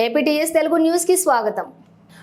APTS Telugu న్యూస్కి స్వాగతం.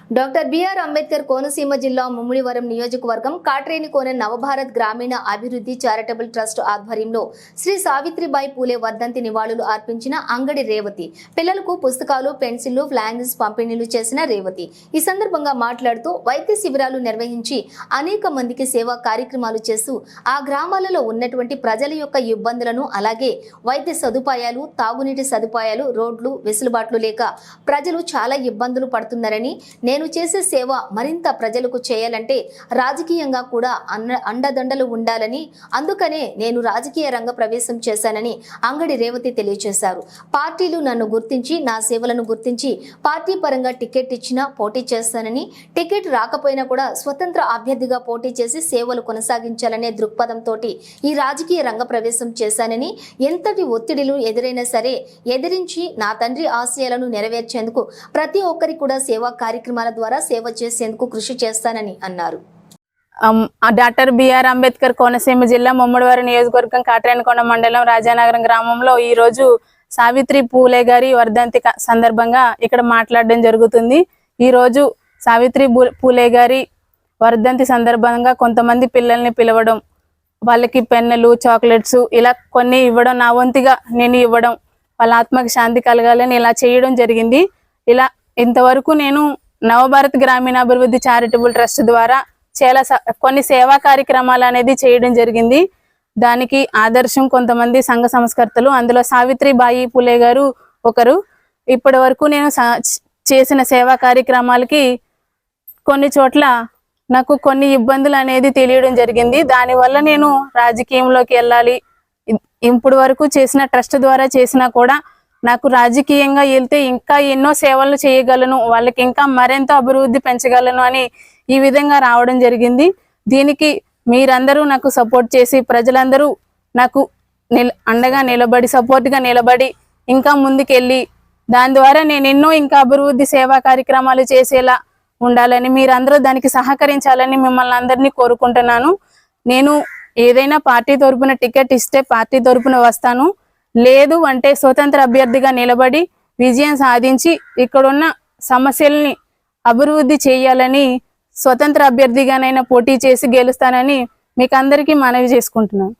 Doctor BR Ambedkar Konaseema జిల్లా ముమ్మిడివరం నియోజకవర్గం కాట్రేనికోన నవభారత్ గ్రామీణ అభివృద్ధి చారిటబుల్ ట్రస్ట్ ఆధ్వర్యంలో శ్రీ సావిత్రిబాయి పూలే వర్ధంతి నివాళులు అర్పించిన అంగడి రేవతి పిల్లలకు పుస్తకాలు పెన్సిళ్ళు ఫ్లాంగ్స్ పంపిణీలు చేసిన రేవతి. ఈ సందర్భంగా మాట్లాడుతూ వైద్య శిబిరాలు నిర్వహించి అనేక మందికి సేవా కార్యక్రమాలు చేస్తూ ఆ గ్రామాలలో ఉన్నటువంటి ప్రజల యొక్క ఇబ్బందులను అలాగే వైద్య సదుపాయాలు తాగునీటి సదుపాయాలు రోడ్లు వెసులుబాట్లు లేక ప్రజలు చాలా ఇబ్బందులు పడుతున్నారని నేను చేసే సేవ మరింత ప్రజలకు చేయాలంటే రాజకీయంగా కూడా అన్న అండదండలు ఉండాలని అందుకనే నేను రాజకీయ రంగ ప్రవేశం చేశానని అంగడి రేవతి తెలియజేశారు పార్టీలు నన్ను గుర్తించి నా సేవలను గుర్తించి పార్టీ పరంగా టికెట్ ఇచ్చినా పోటీ చేస్తానని టికెట్ రాకపోయినా కూడా స్వతంత్ర అభ్యర్థిగా పోటీ చేసి సేవలు కొనసాగించాలనే దృక్పథంతో ఈ రాజకీయ రంగ ప్రవేశం చేశానని ఎంతటి ఒత్తిడిలు ఎదురైనా సరే ఎదిరించి నా తండ్రి ఆశయాలను నెరవేర్చేందుకు ప్రతి ఒక్కరి కూడా సేవా కార్యక్రమాల ద్వారా సేవ చేసేందుకు కృషి చేస్తానని అన్నారు. డాక్టర్ బిఆర్ అంబేద్కర్ కోనసీమ జిల్లా ముమ్మడివారి నియోజకవర్గం కాట్రేనికొండ మండలం రాజానగరం గ్రామంలో ఈ రోజు సావిత్రి పూలే గారి వర్ధంతి సందర్భంగా ఇక్కడ మాట్లాడడం జరుగుతుంది. ఈ రోజు సావిత్రి పూలే గారి వర్ధంతి సందర్భంగా కొంతమంది పిల్లల్ని పిలవడం వాళ్ళకి పెన్నులు చాక్లెట్స్ ఇలా కొన్ని ఇవ్వడం నా వంతుగా నేను ఇవ్వడం వాళ్ళ ఆత్మకి శాంతి కలగాలని ఇలా చేయడం జరిగింది. ఇలా ఇంతవరకు నేను నవభారత్ గ్రామీణాభివృద్ధి చారిటబుల్ ట్రస్ట్ ద్వారా చాలా స- కొన్ని సేవా కార్యక్రమాలు అనేది చేయడం జరిగింది. దానికి ఆదర్శం కొంతమంది సంఘ సంస్కర్తలు. అందులో సావిత్రిబాయి పులే గారు ఒకరు. ఇప్పటి వరకు నేను సా- చేసిన సేవా కార్యక్రమాలకి కొన్ని చోట్ల నాకు కొన్ని ఇబ్బందులు అనేది తెలియడం జరిగింది. దానివల్ల నేను రాజకీయంలోకి వెళ్ళాలి. ఇప్పుడు వరకు చేసిన ట్రస్ట్ ద్వారా చేసినా కూడా నాకు రాజకీయంగా వెళ్తే ఇంకా ఎన్నో సేవలు చేయగలను వాళ్ళకి ఇంకా మరెంత అభివృద్ధి పెంచగలను అని ఈ విధంగా రావడం జరిగింది. దీనికి మీరందరూ నాకు సపోర్ట్ చేసి ప్రజలందరూ నాకు నిల అండగా నిలబడి సపోర్ట్గా నిలబడి ఇంకా ముందుకెళ్ళి దాని ద్వారా నేను ఎన్నో ఇంకా అభివృద్ధి సేవా కార్యక్రమాలు చేసేలా ఉండాలని మీరందరూ దానికి సహకరించాలని మిమ్మల్ని అందరినీ కోరుకుంటున్నాను. నేను ఏదైనా పార్టీ తరపున టికెట్ ఇస్తే పార్టీ తరపున వస్తాను. లేదు అంటే స్వతంత్ర అభ్యర్థిగా నిలబడి విజయం సాధించి ఇక్కడున్న సమస్యల్ని అభివృద్ధి చేయాలని స్వతంత్ర అభ్యర్థిగానైనా పోటీ చేసి గెలుస్తానని మీకు అందరికీ మనవి చేసుకుంటున్నాను.